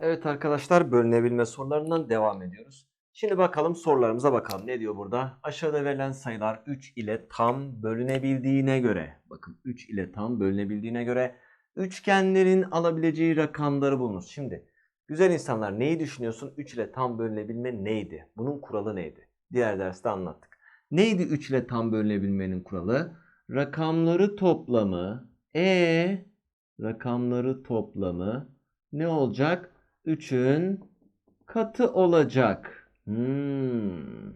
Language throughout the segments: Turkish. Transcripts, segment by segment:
Evet arkadaşlar bölünebilme sorularından devam ediyoruz. Şimdi bakalım sorularımıza bakalım. Ne diyor burada? Aşağıda verilen sayılar 3 ile tam bölünebildiğine göre. Bakın 3 ile tam bölünebildiğine göre üçgenlerin alabileceği rakamları bulunuz. Şimdi güzel insanlar neyi düşünüyorsun? 3 ile tam bölünebilme neydi? Bunun kuralı neydi? Diğer derste anlattık. Neydi 3 ile tam bölünebilmenin kuralı? Rakamları toplamı e rakamları toplamı ne olacak? 3'ün katı olacak. Hmm.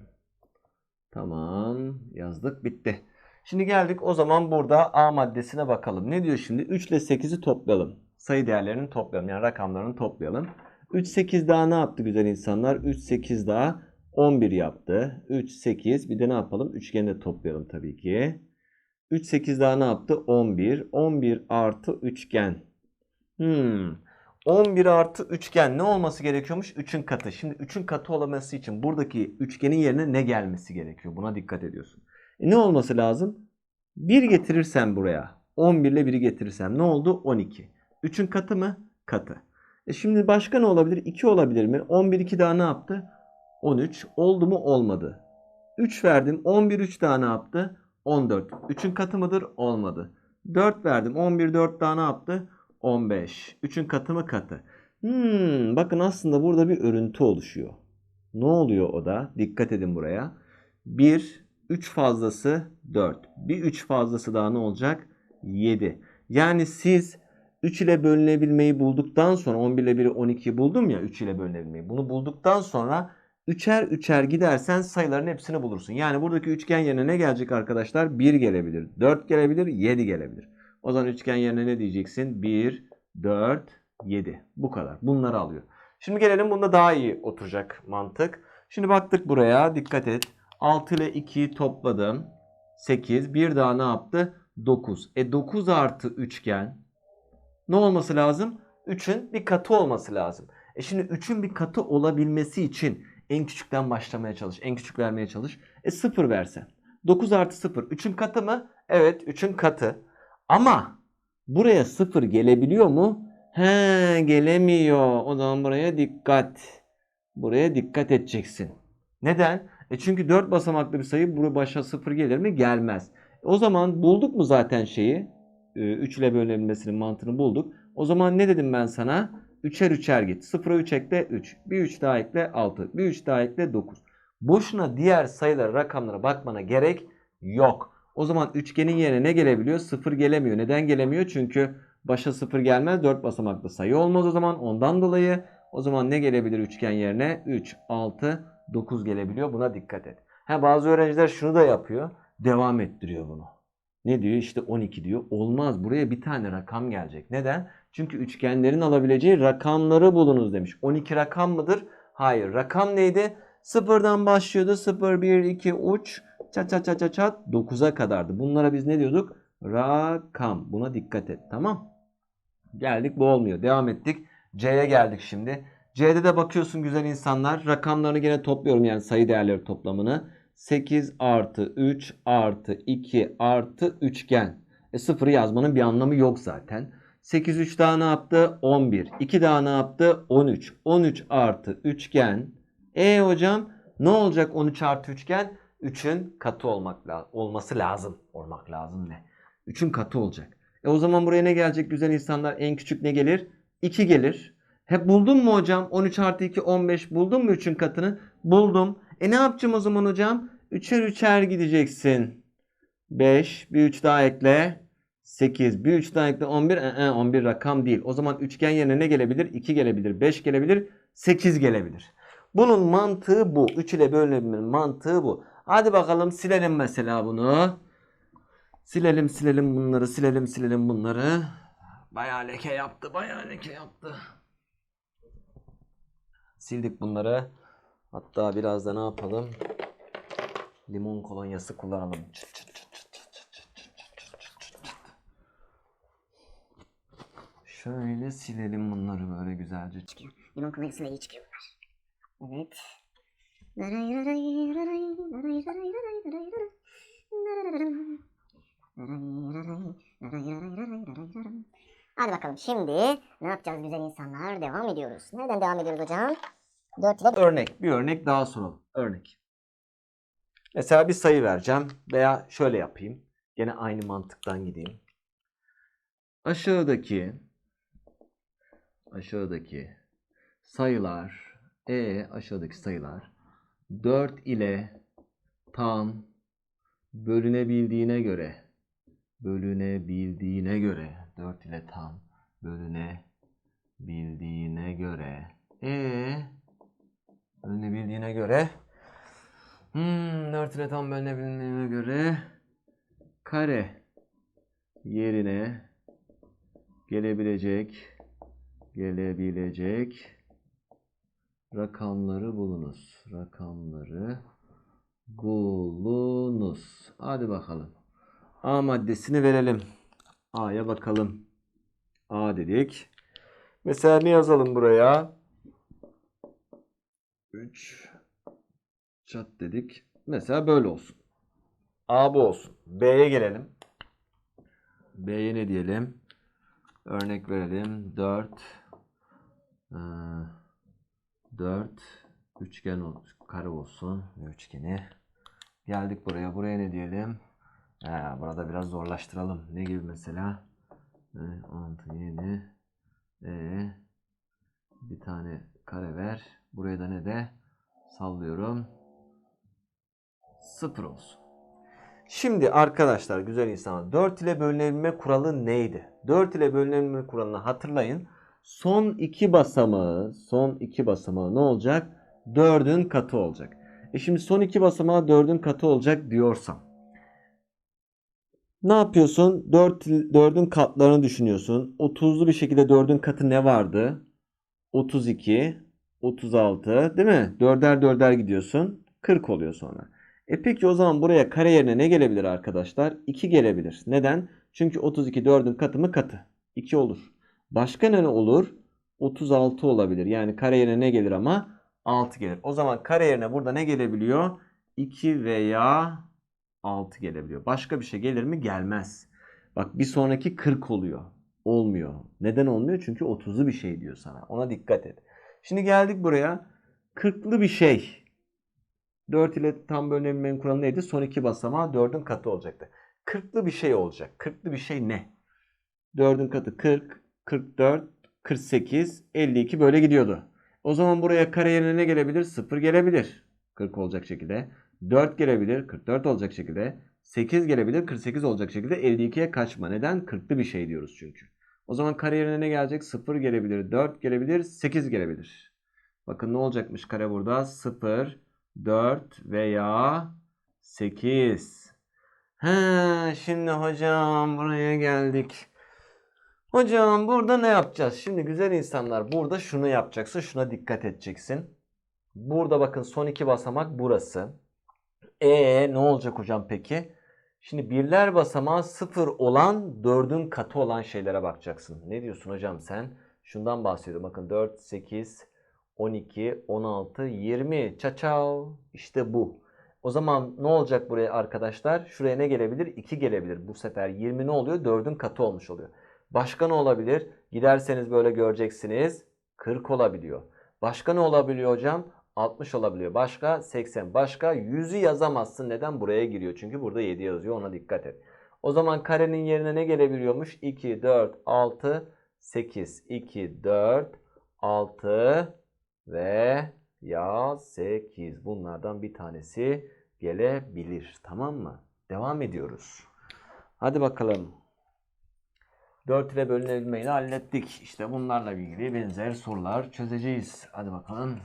Tamam. Yazdık. Bitti. Şimdi geldik o zaman burada A maddesine bakalım. Ne diyor şimdi? 3 ile 8'i toplayalım. Sayı değerlerini toplayalım. Yani rakamlarını toplayalım. 3 8 daha ne yaptı güzel insanlar? 3 8 daha 11 yaptı. 3 8 bir de ne yapalım? Üçgeni de toplayalım tabii ki. 3 8 daha ne yaptı? 11. 11 artı üçgen. Hmm. 11 artı üçgen ne olması gerekiyormuş? 3'ün katı. Şimdi 3'ün katı olması için buradaki üçgenin yerine ne gelmesi gerekiyor? Buna dikkat ediyorsun. E ne olması lazım? 1 getirirsem buraya. 11 ile 1'i getirirsem ne oldu? 12. 3'ün katı mı? Katı. E şimdi başka ne olabilir? 2 olabilir mi? 11 2 daha ne yaptı? 13. Oldu mu? Olmadı. 3 verdim. 11 3 daha ne yaptı? 14. 3'ün katı mıdır? Olmadı. 4 verdim. 11 4 daha ne yaptı? 15. 3'ün katı mı katı? Hmm, bakın aslında burada bir örüntü oluşuyor. Ne oluyor o da? Dikkat edin buraya. 1, 3 fazlası 4. Bir 3 fazlası daha ne olacak? 7. Yani siz 3 ile bölünebilmeyi bulduktan sonra 11 ile 1'i 12'yi buldum ya 3 ile bölünebilmeyi. Bunu bulduktan sonra üçer üçer gidersen sayıların hepsini bulursun. Yani buradaki üçgen yerine ne gelecek arkadaşlar? 1 gelebilir, 4 gelebilir, 7 gelebilir. O zaman üçgen yerine ne diyeceksin? 1, 4, 7. Bu kadar. Bunları alıyor. Şimdi gelelim bunda daha iyi oturacak mantık. Şimdi baktık buraya. Dikkat et. 6 ile 2'yi topladım. 8. Bir daha ne yaptı? 9. E 9 artı üçgen. Ne olması lazım? 3'ün bir katı olması lazım. E şimdi 3'ün bir katı olabilmesi için en küçükten başlamaya çalış. En küçük vermeye çalış. E 0 versen. 9 artı 0. 3'ün katı mı? Evet 3'ün katı. Ama buraya 0 gelebiliyor mu? He gelemiyor. O zaman buraya dikkat. Buraya dikkat edeceksin. Neden? E çünkü 4 basamaklı bir sayı buraya başa 0 gelir mi? Gelmez. O zaman bulduk mu zaten şeyi? 3 ile bölünebilmesinin mantığını bulduk. O zaman ne dedim ben sana? Üçer üçer git. 0'a 3 ekle 3. Bir 3 daha ekle 6. Bir 3 daha ekle 9. Boşuna diğer sayılara rakamlara bakmana gerek yok. O zaman üçgenin yerine ne gelebiliyor? 0 gelemiyor. Neden gelemiyor? Çünkü başa 0 gelmez. 4 basamaklı sayı olmaz o zaman. Ondan dolayı o zaman ne gelebilir üçgen yerine? 3, 6, 9 gelebiliyor. Buna dikkat et. Ha, bazı öğrenciler şunu da yapıyor. Devam ettiriyor bunu. Ne diyor? İşte 12 diyor. Olmaz. Buraya bir tane rakam gelecek. Neden? Çünkü üçgenlerin alabileceği rakamları bulunuz demiş. 12 rakam mıdır? Hayır. Rakam neydi? Sıfırdan başlıyordu. 0, 1, 2, uç. Çat çat çat çat çat. 9'a kadardı. Bunlara biz ne diyorduk? Rakam. Buna dikkat et. Tamam. Geldik bu olmuyor. Devam ettik. C'ye geldik şimdi. C'de de bakıyorsun güzel insanlar. Rakamlarını gene topluyorum yani sayı değerleri toplamını. 8 artı 3 artı 2 artı üçgen. E sıfırı yazmanın bir anlamı yok zaten. 8 3 daha ne yaptı? 11. 2 daha ne yaptı? 13. 13 artı üçgen. E hocam ne olacak 13 artı üçgen? 3'ün katı olmak olması lazım. Olmak lazım ne? 3'ün katı olacak. E o zaman buraya ne gelecek güzel insanlar? En küçük ne gelir? 2 gelir. Hep buldun mu hocam? 13 artı 2 15 buldun mu 3'ün katını? Buldum. E ne yapacağım o zaman hocam? Üçer üçer gideceksin. 5. Bir 3 daha ekle. 8. Bir 3 daha ekle 11. Ee, 11 rakam değil. O zaman üçgen yerine ne gelebilir? 2 gelebilir. 5 gelebilir. 8 gelebilir. Bunun mantığı bu. 3 ile bölünebilmenin mantığı bu. Hadi bakalım silelim mesela bunu. Silelim silelim bunları. Silelim silelim bunları. Bayağı leke yaptı. Bayağı leke yaptı. Sildik bunları. Hatta biraz da ne yapalım? Limon kolonyası kullanalım. Çıt çıt çıt çıt çıt çıt çıt çıt çıt çıt çıt çıt çıt. Şöyle silelim bunları böyle güzelce. Limon kullanısıyla iyi çıkıyor bunlar. Evet. Hadi bakalım şimdi Ne yapacağız güzel insanlar? Devam ediyoruz. Nereden devam ediyoruz hocam? 4 ile Örnek, bir örnek daha soralım. Örnek. Mesela bir sayı vereceğim veya şöyle yapayım. Gene aynı mantıktan gideyim. Aşağıdaki aşağıdaki sayılar e aşağıdaki sayılar 4 ile tam bölünebildiğine göre bölünebildiğine göre 4 ile tam bölünebildiğine göre e bölünebildiğine göre hmm, 4 ile tam bölünebildiğine göre kare yerine gelebilecek gelebilecek rakamları bulunuz. Rakamları bulunuz. Hadi bakalım. A maddesini verelim. A'ya bakalım. A dedik. Mesela ne yazalım buraya? 3 çat dedik. Mesela böyle olsun. A bu olsun. B'ye gelelim. B'ye ne diyelim? Örnek verelim. 4 4 üçgen kare olsun. Üçgeni. Geldik buraya. Buraya ne diyelim? He, burada biraz zorlaştıralım. Ne gibi mesela? 6 7 e, bir tane kare ver. Buraya da ne de sallıyorum. 0 olsun. Şimdi arkadaşlar güzel insanlar 4 ile bölünebilme kuralı neydi? 4 ile bölünebilme kuralını hatırlayın. Son iki basamağı, son iki basamağı ne olacak? 4'ün katı olacak. E şimdi son iki basamağı 4'ün katı olacak diyorsam. Ne yapıyorsun? 4, 4'ün katlarını düşünüyorsun. 30'lu bir şekilde 4'ün katı ne vardı? 32, 36 değil mi? 4'er 4'er gidiyorsun. 40 oluyor sonra. E peki o zaman buraya kare yerine ne gelebilir arkadaşlar? 2 gelebilir. Neden? Çünkü 32 4'ün katı mı katı? 2 olur. Başka ne olur? 36 olabilir. Yani kare yerine ne gelir ama? 6 gelir. O zaman kare yerine burada ne gelebiliyor? 2 veya 6 gelebiliyor. Başka bir şey gelir mi? Gelmez. Bak bir sonraki 40 oluyor. Olmuyor. Neden olmuyor? Çünkü 30'lu bir şey diyor sana. Ona dikkat et. Şimdi geldik buraya. 40'lı bir şey. 4 ile tam bölünebilmenin kuralı neydi? Son iki basamağı 4'ün katı olacaktı. 40'lı bir şey olacak. 40'lı bir şey ne? 4'ün katı 40, 44, 48, 52 böyle gidiyordu. O zaman buraya kare yerine ne gelebilir? 0 gelebilir. 40 olacak şekilde. 4 gelebilir. 44 olacak şekilde. 8 gelebilir. 48 olacak şekilde. 52'ye kaçma. Neden? 40'lı bir şey diyoruz çünkü. O zaman kare yerine ne gelecek? 0 gelebilir. 4 gelebilir. 8 gelebilir. Bakın ne olacakmış kare burada? 0, 4 veya 8. He, şimdi hocam buraya geldik. Hocam burada ne yapacağız? Şimdi güzel insanlar burada şunu yapacaksın. Şuna dikkat edeceksin. Burada bakın son iki basamak burası. E ne olacak hocam peki? Şimdi birler basamağı sıfır olan dördün katı olan şeylere bakacaksın. Ne diyorsun hocam sen? Şundan bahsediyorum. Bakın 4, 8, 12, 16, 20. Çaçav. İşte bu. O zaman ne olacak buraya arkadaşlar? Şuraya ne gelebilir? 2 gelebilir. Bu sefer 20 ne oluyor? 4'ün katı olmuş oluyor. Başka ne olabilir? Giderseniz böyle göreceksiniz. 40 olabiliyor. Başka ne olabiliyor hocam? 60 olabiliyor. Başka 80. Başka 100'ü yazamazsın. Neden? Buraya giriyor. Çünkü burada 7 yazıyor. Ona dikkat et. O zaman karenin yerine ne gelebiliyormuş? 2, 4, 6, 8. 2, 4, 6 ve ya 8. Bunlardan bir tanesi gelebilir. Tamam mı? Devam ediyoruz. Hadi bakalım. 4 ile bölünebilmeyi de hallettik. İşte bunlarla ilgili benzer sorular çözeceğiz. Hadi bakalım.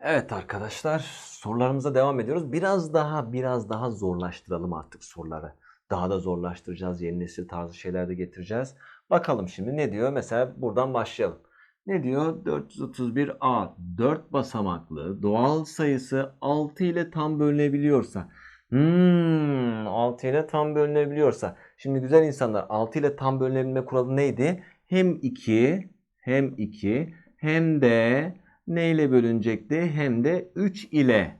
Evet arkadaşlar sorularımıza devam ediyoruz. Biraz daha biraz daha zorlaştıralım artık soruları. Daha da zorlaştıracağız. Yeni nesil tarzı şeyler de getireceğiz. Bakalım şimdi ne diyor? Mesela buradan başlayalım. Ne diyor? 431A 4 basamaklı doğal sayısı 6 ile tam bölünebiliyorsa. Hmm, 6 ile tam bölünebiliyorsa. Şimdi güzel insanlar 6 ile tam bölünebilme kuralı neydi? Hem 2 hem 2 hem de ne ile bölünecekti? Hem de 3 ile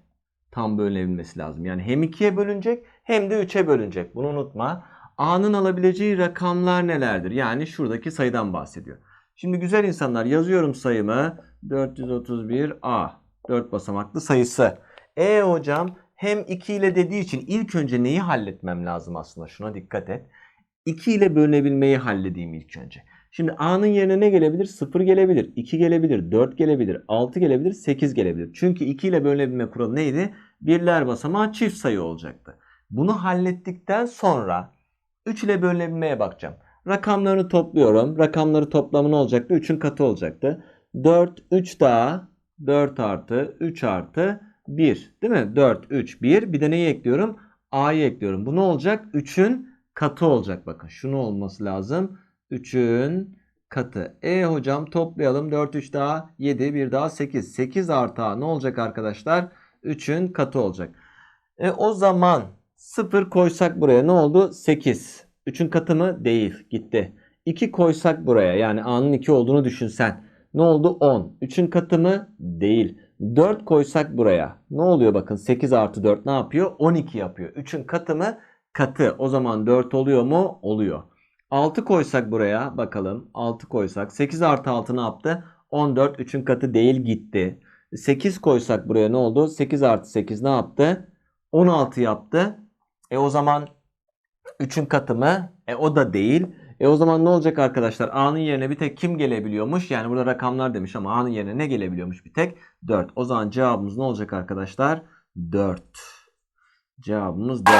tam bölünebilmesi lazım. Yani hem 2'ye bölünecek hem de 3'e bölünecek. Bunu unutma. A'nın alabileceği rakamlar nelerdir? Yani şuradaki sayıdan bahsediyor. Şimdi güzel insanlar yazıyorum sayımı. 431A. 4 basamaklı sayısı. E hocam hem 2 ile dediği için ilk önce neyi halletmem lazım aslında? Şuna dikkat et. 2 ile bölünebilmeyi halledeyim ilk önce. Şimdi A'nın yerine ne gelebilir? 0 gelebilir, 2 gelebilir, 4 gelebilir, 6 gelebilir, 8 gelebilir. Çünkü 2 ile bölünebilme kuralı neydi? Birler basamağı çift sayı olacaktı. Bunu hallettikten sonra 3 ile bölünebilmeye bakacağım. Rakamlarını topluyorum. Rakamları toplamı ne olacaktı? 3'ün katı olacaktı. 4, 3 daha 4 artı 3 artı 1. Değil mi? 4, 3, 1. Bir de neyi ekliyorum? A'yı ekliyorum. Bu ne olacak? 3'ün katı olacak. Bakın şunu olması lazım. 3'ün katı. E hocam toplayalım. 4, 3 daha 7, 1 daha 8. 8 artı A ne olacak arkadaşlar? 3'ün katı olacak. E o zaman 0 koysak buraya ne oldu? 8. 3'ün katı mı? Değil. Gitti. 2 koysak buraya yani A'nın 2 olduğunu düşünsen. Ne oldu? 10. 3'ün katı mı? Değil. 4 koysak buraya. Ne oluyor bakın 8 artı 4 ne yapıyor? 12 yapıyor. 3'ün katı mı? Katı. O zaman 4 oluyor mu? Oluyor. 6 koysak buraya bakalım. 6 koysak. 8 artı 6 ne yaptı? 14. 3'ün katı değil gitti. 8 koysak buraya ne oldu? 8 artı 8 ne yaptı? 16 yaptı. E o zaman 3'ün katı mı? E o da değil. E o zaman ne olacak arkadaşlar? A'nın yerine bir tek kim gelebiliyormuş? Yani burada rakamlar demiş ama A'nın yerine ne gelebiliyormuş bir tek? 4. O zaman cevabımız ne olacak arkadaşlar? 4. Cevabımız 4.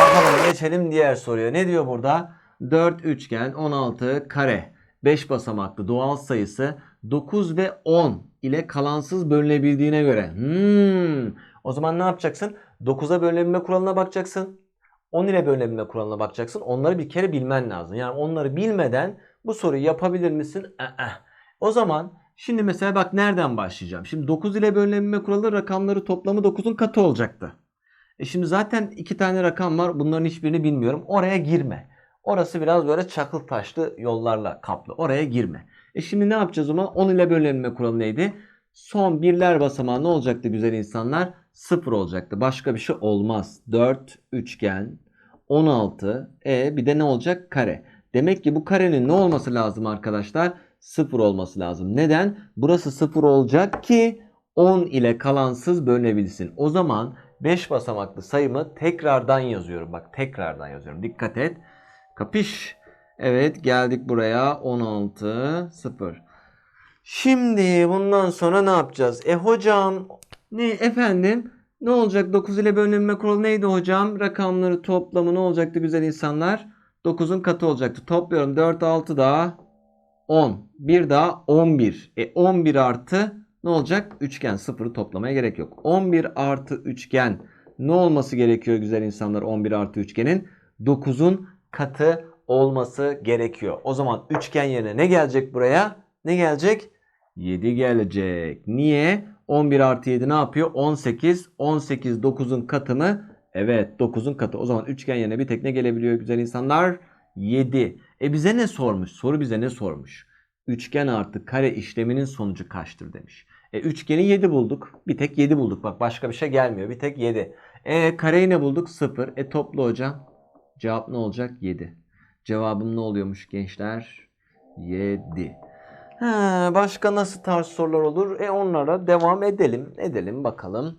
Bakalım geçelim diğer soruya. Ne diyor burada? 4 üçgen 16 kare 5 basamaklı doğal sayısı 9 ve 10 ile kalansız bölünebildiğine göre. Hmm. O zaman ne yapacaksın? 9'a bölünebilme kuralına bakacaksın. 10 ile bölünebilme kuralına bakacaksın. Onları bir kere bilmen lazım. Yani onları bilmeden bu soruyu yapabilir misin? Ee. O zaman şimdi mesela bak nereden başlayacağım? Şimdi 9 ile bölünebilme kuralı rakamları toplamı 9'un katı olacaktı. E şimdi zaten iki tane rakam var. Bunların hiçbirini bilmiyorum. Oraya girme. Orası biraz böyle çakıl taşlı yollarla kaplı. Oraya girme. E şimdi ne yapacağız o zaman? 10 ile bölünme kuralı neydi? Son birler basamağı ne olacaktı güzel insanlar? 0 olacaktı. Başka bir şey olmaz. 4 üçgen 16 e bir de ne olacak? Kare. Demek ki bu karenin ne olması lazım arkadaşlar? 0 olması lazım. Neden? Burası 0 olacak ki 10 ile kalansız bölünebilsin. O zaman 5 basamaklı sayımı tekrardan yazıyorum. Bak tekrardan yazıyorum. Dikkat et. Kapış. Evet geldik buraya 16 0. Şimdi bundan sonra ne yapacağız? E hocam ne efendim? Ne olacak? 9 ile bölünme kuralı neydi hocam? Rakamları toplamı ne olacaktı güzel insanlar? 9'un katı olacaktı. Topluyorum 4 6 daha 10. Bir daha 11. E 11 artı ne olacak? Üçgen sıfırı toplamaya gerek yok. 11 artı üçgen ne olması gerekiyor güzel insanlar 11 artı üçgenin? 9'un katı olması gerekiyor. O zaman üçgen yerine ne gelecek buraya? Ne gelecek? 7 gelecek. Niye? 11 artı 7 ne yapıyor? 18. 18 9'un katı mı? Evet 9'un katı. O zaman üçgen yerine bir tek ne gelebiliyor güzel insanlar? 7. E bize ne sormuş? Soru bize ne sormuş? Üçgen artı kare işleminin sonucu kaçtır demiş. E üçgeni 7 bulduk. Bir tek 7 bulduk. Bak başka bir şey gelmiyor. Bir tek 7. E kareyi ne bulduk? 0. E topla hocam. Cevap ne olacak? 7. Cevabım ne oluyormuş gençler? 7. Ha, başka nasıl tarz sorular olur? E onlara devam edelim. Edelim bakalım.